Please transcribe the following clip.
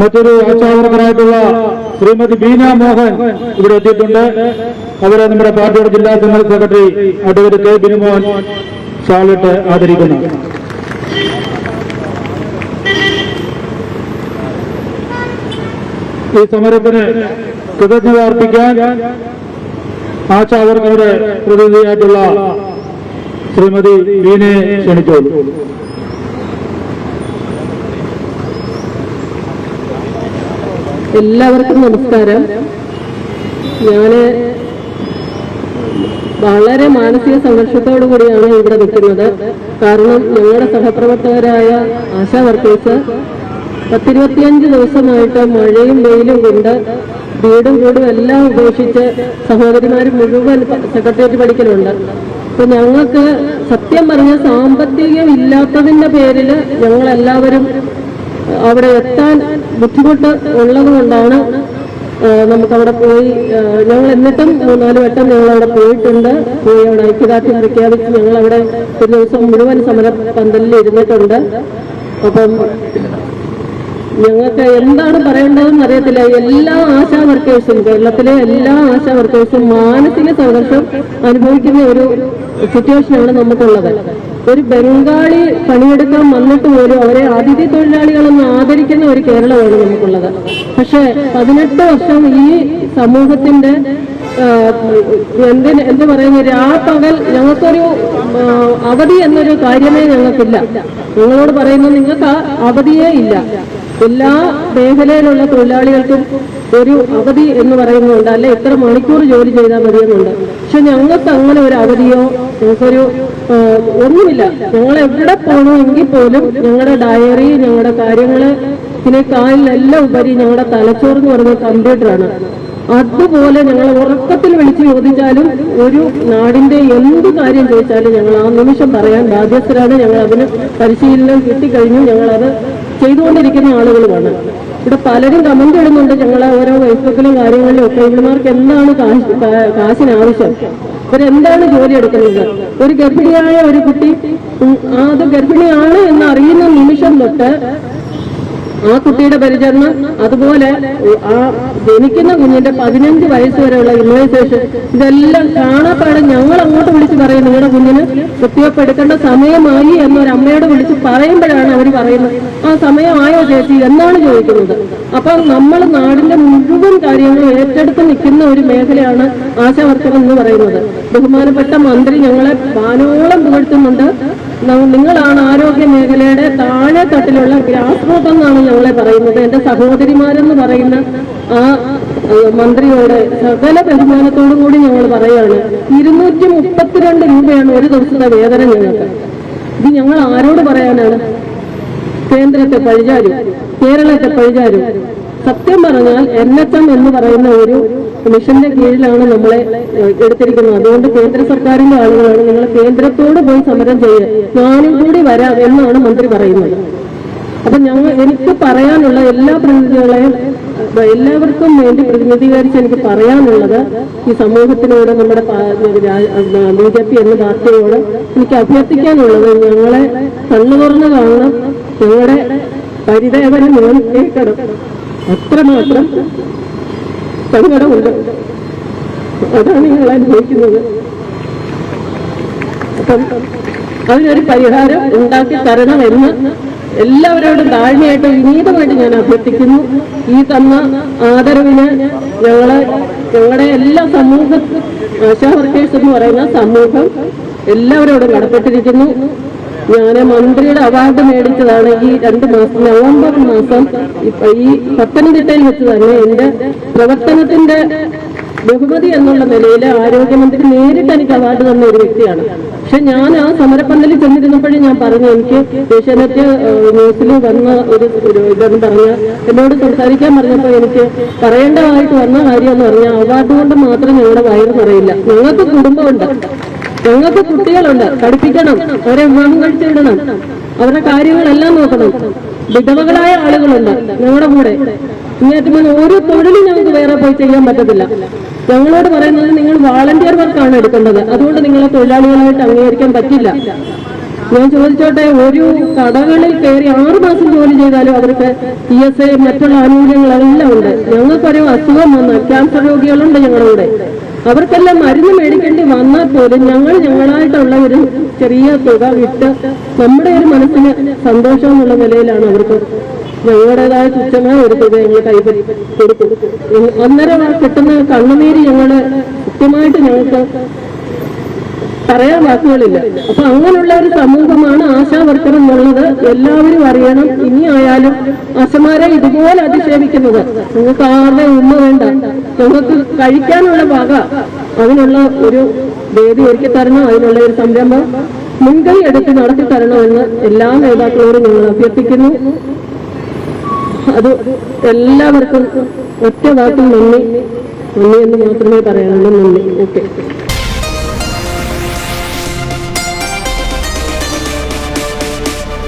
മറ്റൊരു ആചാരപരമായിട്ടുള്ള ശ്രീമതി ബീന മോഹൻ ഇവിടെ എത്തിയിട്ടുണ്ട്. അവരെ നമ്മുടെ പാർട്ടിയുടെ ജില്ലാ general secretary advocate K Binumohan ഷാളിട്ട് ആദരിക്കുന്നു. ഈ സമരത്തിന് കൃതജ്ഞത അർപ്പിക്കാൻ ആശാവർക്കരുടെ പ്രതിനിധിയായിട്ടുള്ള ശ്രീമതി ബീനയെ ക്ഷണിച്ചോളൂ. എല്ലാവർക്കും നമസ്കാരം. ഞാൻ വളരെ മാനസിക സംഘർഷത്തോടു കൂടിയാണ് ഇവിടെ നിൽക്കുന്നത്. കാരണം ഞങ്ങളുടെ സഹപ്രവർത്തകരായ ആശാ വർക്കേഴ്സ് പത്തിരുപത്തിയഞ്ച് ദിവസമായിട്ട് മഴയും വെയിലും കൊണ്ട് വീടും കൂടും എല്ലാം ഉപേക്ഷിച്ച് സഹോദരിമാർ മുഴുവൻ സെക്രട്ടേറിയറ്റ് പഠിക്കലുണ്ട് അപ്പൊ ഞങ്ങൾക്ക് സത്യം പറഞ്ഞ സാമ്പത്തികം ഇല്ലാത്തതിന്റെ പേരിൽ ഞങ്ങളെല്ലാവരും അവിടെ എത്താൻ ബുദ്ധിമുട്ട് ഉള്ളതുകൊണ്ടാണ് നമുക്ക് അവിടെ പോയി ഞങ്ങൾ എന്നിട്ടും മൂന്നാൽ വട്ടം ഞങ്ങൾ അവിടെ പോയിട്ടുണ്ട്. പോയി അവിടെ ഐക്യദാർഢ്യം പ്രഖ്യാപിച്ച് ഞങ്ങൾ അവിടെ ഒരു ദിവസം മുഴുവൻ സമര പന്തലിൽ ഇരുന്നിട്ടുണ്ട്. അപ്പം ഞങ്ങൾക്ക് എന്താണ് പറയേണ്ടതെന്ന് അറിയത്തില്ല. എല്ലാ ആശാ വർക്കേഴ്സും കേരളത്തിലെ എല്ലാ ആശാ വർക്കേഴ്സും മാനസിക സംഘർഷം അനുഭവിക്കുന്ന ഒരു സിറ്റുവേഷനാണ് നമുക്കുള്ളത്. ഒരു ബംഗാളി പണിയെടുക്കാൻ വന്നിട്ട് പോലും അവരെ അതിഥി തൊഴിലാളികളെന്ന് ആദരിക്കുന്ന ഒരു കേരളമാണ് നമുക്കുള്ളത്. പക്ഷെ പതിനെട്ട് വർഷം ഈ സമൂഹത്തിന്റെ ആ, എന്തിന് എന്ത് പറയുന്നു രാപ്പകൽ ഞങ്ങൾക്കൊരു ആ, അവധി എന്നൊരു കാര്യമേ ഞങ്ങൾക്കില്ല. നിങ്ങളോട് പറയുന്നത് നിങ്ങൾക്ക് ആ അവധിയേ ഇല്ല. എല്ലാ മേഖലയിലുള്ള തൊഴിലാളികൾക്കും ഒരു അവധി എന്ന് പറയുന്നുണ്ട്. അല്ലെ ഇത്ര മണിക്കൂർ ജോലി ചെയ്താൽ മതിയെന്നുണ്ട്. പക്ഷെ ഞങ്ങൾക്ക് അങ്ങനെ ഒരു അവധിയോ ഞങ്ങൾക്കൊരു ആ, ഒന്നുമില്ല. ഞങ്ങൾ എവിടെ പോകണമെങ്കിൽ പോലും ഞങ്ങളുടെ ഡയറി ഞങ്ങളുടെ കാര്യങ്ങൾ ഇതിനേക്കാളിലെല്ലാം ഉപരി ഞങ്ങളുടെ തലച്ചോറ് എന്ന് പറയുന്നത് കമ്പ്യൂട്ടറാണ് അതുപോലെ ഞങ്ങൾ ഉറക്കത്തിൽ വിളിച്ചു ചോദിച്ചാലും ഒരു നാടിന്റെ എന്ത് കാര്യം ചോദിച്ചാലും ഞങ്ങൾ ആ നിമിഷം പറയാൻ ബാധ്യസ്ഥരാണ്. ഞങ്ങൾ അതിന് പരിശീലനം കിട്ടിക്കഴിഞ്ഞു ഞങ്ങൾ അത് ചെയ്തുകൊണ്ടിരിക്കുന്ന ആളുകളുമാണ്. ഇവിടെ പലരും കമന്റ് ഇടുന്നുണ്ട് ഞങ്ങളെ ഓരോ ഫേസ്ബുക്കിലും കാര്യങ്ങളിലും ഒക്കെ. ഇവന്മാർക്ക് എന്താണ് കാശ് കാ- കാശിന് ആവശ്യം? ഇവരെന്താണ് ജോലി എടുക്കുന്നത്? ഒരു ഗർഭിണിയായ ഒരു കുട്ടി അത് ഗർഭിണിയാണ് എന്ന് അറിയുന്ന നിമിഷം തൊട്ട് ആ കുട്ടിയുടെ പരിചരണം അതുപോലെ ആ ജനിക്കുന്ന കുഞ്ഞിന്റെ പതിനഞ്ച് വയസ്സ് വരെയുള്ള ഇമ്മ്യൂണൈസേഷൻ ഇതെല്ലാം കാണാപ്പാടെ ഞങ്ങൾ അങ്ങോട്ട് വിളിച്ച് പറയും. നിങ്ങളുടെ കുഞ്ഞിന് കുത്തിവെപ്പ് എടുക്കേണ്ട സമയമായി എന്നൊരു അമ്മയോട് വിളിച്ച് പറയുമ്പോഴാണ് അവർ പറയുന്നത്. ആ സമയമായോ ചേച്ചി? എന്നാണ് ചോദിക്കുന്നത്. അപ്പൊ നമ്മൾ നാടിന്റെ മുഴുവൻ കാര്യങ്ങളും ഏറ്റെടുത്ത് നിൽക്കുന്ന ഒരു മേഖലയാണ് ആശാവർത്തകം എന്ന് പറയുന്നത്. ബഹുമാനപ്പെട്ട മന്ത്രി ഞങ്ങളെ വാനോളം പുകഴ്ത്തുന്നുണ്ട്. നിങ്ങളാണ് ആരോഗ്യ മേഖലയുടെ താഴെ തട്ടിലുള്ള ഗ്രാസ് റൂട്ട് എന്നാണ് ഞങ്ങളെ പറയുന്നത്. എന്റെ സഹോദരിമാരെന്ന് പറയുന്ന ആ മന്ത്രിയോട് സകല ബഹുമാനത്തോടും കൂടി ഞങ്ങൾ പറയുകയാണ്. ഇരുന്നൂറ്റി മുപ്പത്തിരണ്ട് രൂപയാണ് ഒരു ദിവസത്തെ വേതനം ഞങ്ങൾക്ക്. ഇത് ഞങ്ങൾ ആരോട് പറയാനാണ്? കേന്ദ്രത്തെ പഴിചാരും കേരളത്തെ പഴിചാരും. സത്യം പറഞ്ഞാൽ എൻ എന്ന് പറയുന്ന ഒരു മിഷന്റെ കീഴിലാണ് നമ്മളെ എടുത്തിരിക്കുന്നത്. അതുകൊണ്ട് കേന്ദ്ര സർക്കാരിന്റെ ആളുകളാണ് നിങ്ങൾ കേന്ദ്രത്തോട് പോയി സമരം ചെയ്യുക ഞാനും കൂടി വരാം എന്നാണ് മന്ത്രി പറയുന്നത്. അപ്പൊ ഞങ്ങൾ എനിക്ക് പറയാനുള്ള എല്ലാ പ്രതിനിധികളെയും എല്ലാവർക്കും വേണ്ടി പ്രതിനിധീകരിച്ച് എനിക്ക് പറയാനുള്ളത് ഈ സമൂഹത്തിനോട് നമ്മുടെ ബി ജെ പി എന്ന പാർട്ടിയോട് എനിക്ക് അഭ്യർത്ഥിക്കാനുള്ളത് ഞങ്ങളെ കണ്ണു തുറന്ന് കാണണം. ഞങ്ങളുടെ പരിതേവനം കേൾക്കണം അത്രമാത്രം സങ്കടമുണ്ട് അതാണ് നിങ്ങൾ അനുഭവിക്കുന്നത്. അപ്പം അതിനൊരു പരിഹാരം ഉണ്ടാക്കി തരണം എന്ന് എല്ലാവരോടും താഴ്മയായിട്ട് വിനീതമായിട്ട് ഞാൻ അഭ്യർത്ഥിക്കുന്നു. ഈ തന്ന ആദരവിന് ഞങ്ങൾ ഞങ്ങളുടെ എല്ലാ സമൂഹ ആശാ വർക്കേഴ്സ് എന്ന് പറയുന്ന സമൂഹം എല്ലാവരോടും കടപ്പെട്ടിരിക്കുന്നു ഞാൻ മന്ത്രിയുടെ അവാർഡ് മേടിച്ചതാണ് ഈ രണ്ട് മാസം നവംബർ മാസം ഈ പത്തനംതിട്ടയിൽ വെച്ച് തന്നെ എന്റെ പ്രവർത്തനത്തിന്റെ ബഹുമതി എന്നുള്ള നിലയിൽ ആരോഗ്യമന്ത്രി നേരിട്ട് എനിക്ക് അവാർഡ് തന്ന ഒരു വ്യക്തിയാണ്. പക്ഷെ ഞാൻ ആ സമരപ്പന്തലിൽ ചെന്നിരുന്നപ്പോഴും ഞാൻ പറഞ്ഞു എനിക്ക് ഏഷ്യാനെറ്റ് ന്യൂസിൽ വന്ന ഒരു ഒരു ഇതെന്ന് പറഞ്ഞ എന്നോട് സംസാരിക്കാൻ പറഞ്ഞപ്പോൾ എനിക്ക് പറയേണ്ടതായിട്ട് വന്ന കാര്യം എന്ന് പറഞ്ഞാൽ അവാർഡ് കൊണ്ട് മാത്രം ഞങ്ങളുടെ വയറ് നിറയില്ല. ഞങ്ങൾക്ക് കുടുംബമുണ്ട്. ഞങ്ങൾക്ക് കുട്ടികളുണ്ട് പഠിപ്പിക്കണം അവരെ വിവാഹം കഴിച്ചു വിടണം അവരുടെ കാര്യങ്ങളെല്ലാം നോക്കണം. വിധവകളായ ആളുകളുണ്ട് ഞങ്ങളുടെ കൂടെ. ഇങ്ങേറ്റം ഓരോ തൊഴിലും ഞങ്ങൾക്ക് വേറെ പോയി ചെയ്യാൻ പറ്റത്തില്ല. ഞങ്ങളോട് പറയുന്നത് നിങ്ങൾ വാളണ്ടിയർ വർക്കാണ് എടുക്കേണ്ടത്. അതുകൊണ്ട് നിങ്ങളെ തൊഴിലാളികളായിട്ട് അംഗീകരിക്കാൻ പറ്റില്ല. ഞാൻ ചോദിച്ചോട്ടെ ഒരു കടകളിൽ കയറി ആറു മാസം ജോലി ചെയ്താലും അവർക്ക് ഇ എസ് ഐ മറ്റുള്ള ആനുകൂല്യങ്ങളെല്ലാം ഉണ്ട്. ഞങ്ങൾക്കൊരു അസുഖം വന്നാൽ ക്യാൻസർ രോഗികളുണ്ട് ഞങ്ങളുടെ കൂടെ. അവർക്കെല്ലാം മരുന്ന് മേടിക്കേണ്ടി വന്നാൽ പോലും ഞങ്ങൾ ഞങ്ങളായിട്ടുള്ള ഒരു ചെറിയ തുക വിട്ട് നമ്മുടെ ഒരു മനസ്സിന് സന്തോഷം എന്നുള്ള നിലയിലാണ് അവർക്ക് ഞങ്ങളുടേതായ തുച്ഛമായ ഒരു തുക ഞങ്ങൾ കൈപ്പറ്റി കൊടുക്കും ഒന്നര കിട്ടുന്ന കണ്ണുനീര് ഞങ്ങൾ കൃത്യമായിട്ട് ഞങ്ങൾക്ക് പറയാൻ വാക്കുകളില്ല. അപ്പൊ അങ്ങനെയുള്ള ഒരു സമൂഹമാണ് ആശാവർക്കർ എന്നുള്ളത്. എല്ലാവരും അറിയണം. ഇനി ആയാലും ആശമാരെ ഇതുപോലെ അധിക്ഷേപിക്കുന്നത്. നിങ്ങൾക്ക് ആരുടെ ഉമ്മ വേണ്ട. നിങ്ങൾക്ക് കഴിക്കാനുള്ള വക അതിനുള്ള ഒരു വേദി ഒരുക്കി തരണം. അതിനുള്ള ഒരു സംരംഭം മുൻകൈ എടുത്ത് നടത്തി തരണമെന്ന് എല്ലാ നേതാക്കളോടും ഞങ്ങൾ അഭ്യർത്ഥിക്കുന്നു. അത് എല്ലാവർക്കും ഒറ്റ വാക്കിൽ നന്ദി. നന്ദി എന്ന് മാത്രമേ പറയാനുള്ളൂ. നന്ദി. ഓക്കെ.